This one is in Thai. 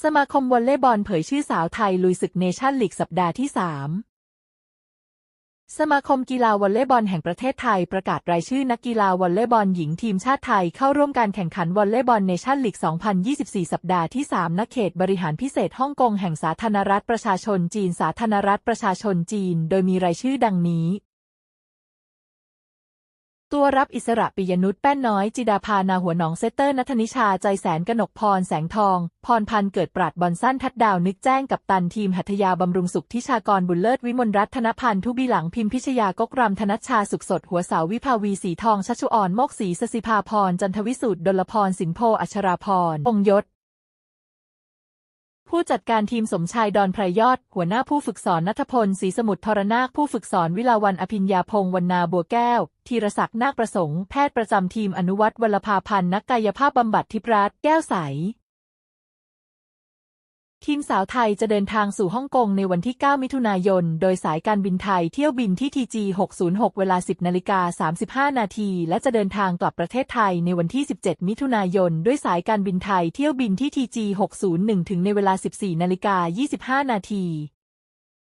สมาคมวอลเลย์บอลเผยชื่อสาวไทยลุยศึกเนชั่นลีกสัปดาห์ที่ 3 สมาคมกีฬาวอลเลย์บอลแห่งประเทศไทยประกาศรายชื่อนักกีฬาวอลเลย์บอลหญิงทีมชาติไทยเข้าร่วมการแข่งขันวอลเลย์บอลเนชั่นลีก 2024 สัปดาห์ที่ 3 ณ เขตบริหารพิเศษฮ่องกงแห่งสาธารณรัฐประชาชนจีน สาธารณรัฐประชาชนจีน โดยมีรายชื่อดังนี้ ตัวรับอิสระปิยนุชแป้นน้อยจิดาภานาหัวหนองเซตเตอร์นัทนิชาใจแสนกนกพรแสงทอง พรพันเกิดปราดบอลสั้นทัดดาวนึกแจ้งกับตันทีมหัตยาบำรุงสุขทิชากรบุญเลิศวิมลรัตน์ธนพันธ์ทุบีหลังพิมพิชยากกรำธนัชชาสุขสดหัวสาวิภาวีสีทองชัชชุออนโมกศีสสิภาพรจันทวิสุทธ์ดลพรสินโพอัชราพรองยศ ผู้จัดการทีมสมชายดอนไพรยอด หัวหน้าผู้ฝึกสอนนัทพลศรีสมุทรทรนาคผู้ฝึกสอนวิลาวันอภิญญาพงศ์วรรณาบัวแก้ว ธีรศักดิ์นาคประสงค์ แพทย์ประจำทีมอนุวัตรวลภาพันธ์นักกายภาพบำบัดทิพรัตน์แก้วใส ทีมสาวไทยจะเดินทางสู่ฮ่องกงในวันที่ 9 มิถุนายน โดยสายการบินไทยเที่ยวบินที่ TG 606 เวลา 10 นาฬิกา 35 นาที และจะเดินทางกลับประเทศไทยในวันที่ 17 มิถุนายน ด้วยสายการบินไทยเที่ยวบินที่ TG 601 ถึงในเวลา 14 นาฬิกา 25 นาที